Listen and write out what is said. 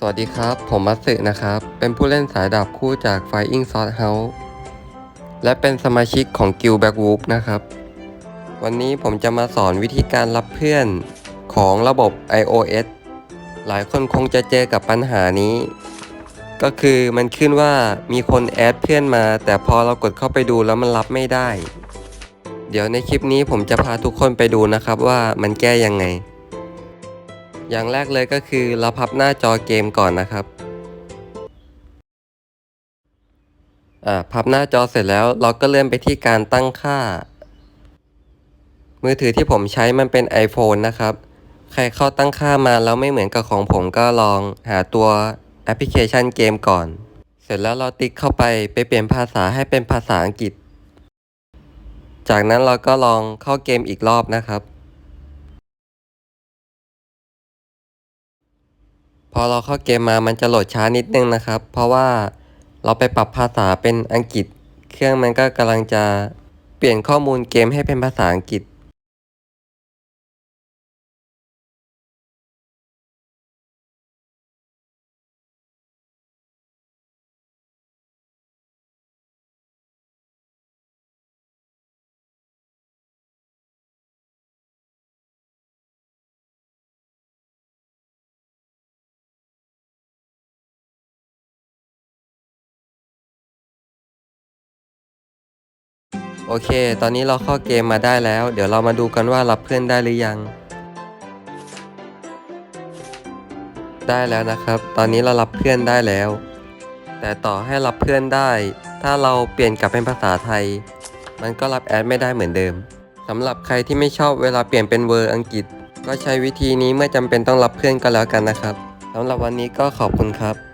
สวัสดีครับ ผมมัตสึนะครับ เป็นผู้เล่นสายดาบคู่จาก Flying Sword House และเป็นสมาชิกของ Guild Backwolf นะครับ วันนี้ผมจะมาสอนวิธีการรับเพื่อนของระบบ iOS หลายคนคงจะเจอกับปัญหานี้ ก็คือมันขึ้นว่ามีคนแอดเพื่อนมา แต่พอเรากดเข้าไปดูแล้วมันรับไม่ได้ เดี๋ยวในคลิปนี้ผมจะพาทุกคนไปดูนะครับว่ามันแก้ยังไง อย่างแรกเลยก็คือเราพับหน้าจอเกมก่อนนะครับอ่าพับหน้าจอเสร็จแล้วเราก็เลื่อนไปที่การตั้งค่า มือถือที่ผมใช้มันเป็น iPhone นะครับ ใครเข้าตั้งค่ามาแล้วไม่เหมือนกับของผมก็ลองหาตัวแอปพลิเคชันเกมก่อน เสร็จแล้วเราติ๊กเข้าไปไปเปลี่ยนภาษาให้เป็นภาษาอังกฤษ จากนั้นเราก็ลองเข้าเกมอีกรอบนะครับ อเราเข้าเกมมามันจะโหลดช้านิดนึงนะครับ เพราะว่าเราไปปรับภาษาเป็นอังกฤษ เครื่องมันก็กำลังจะเปลี่ยนข้อมูลเกมให้เป็นภาษาอังกฤษ โอเค ตอนนี้เราเข้าเกมมาได้แล้ว เดี๋ยวเรามาดูกันว่ารับเพื่อนได้หรือยัง ได้แล้วนะครับ ตอนนี้เรารับเพื่อนได้แล้ว แต่ต่อให้รับเพื่อนได้ ถ้าเราเปลี่ยนกลับเป็นภาษาไทย มันก็รับแอดไม่ได้เหมือนเดิมสำหรับใครที่ไม่ชอบเวลาเปลี่ยนเป็นเวอร์อังกฤษ ก็ใช้วิธีนี้เมื่อจำเป็นต้องรับเพื่อนก็แล้วกันนะครับสำหรับวันนี้ก็ขอบคุณครับ